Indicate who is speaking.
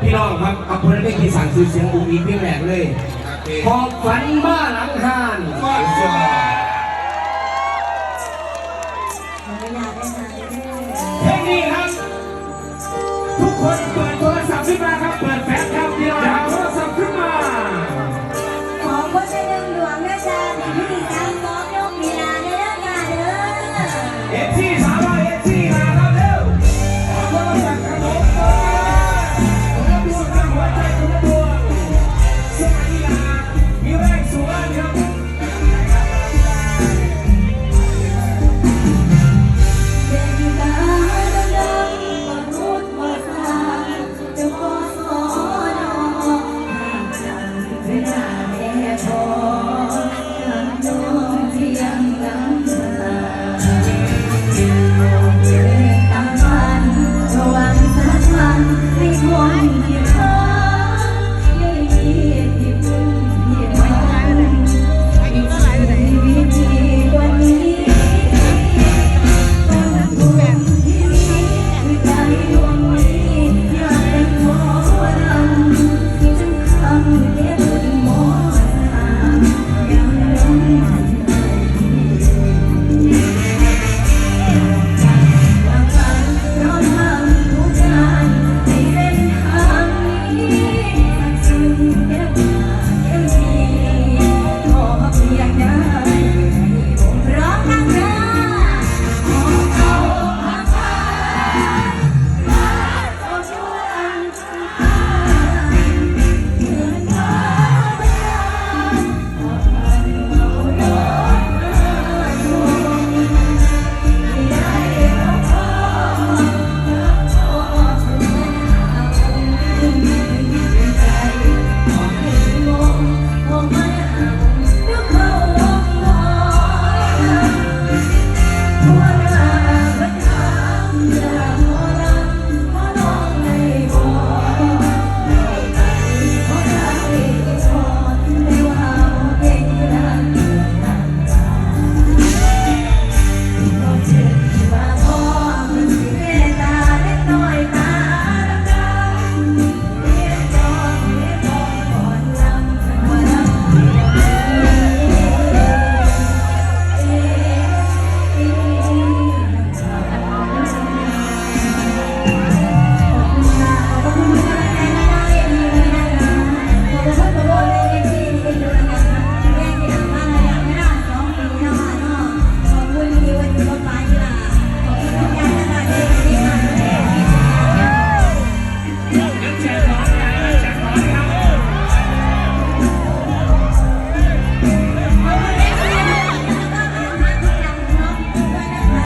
Speaker 1: พี่น้องครับกับคนไม่กี่สั่งซื้อเสียงอุ้งอิงเพียงแหลกเลยขอบฝันบ้าหลังหาน
Speaker 2: ขออนุญาตไเพ
Speaker 1: ลงนี้ครับ ทุกคนเปิดโทรศัพท์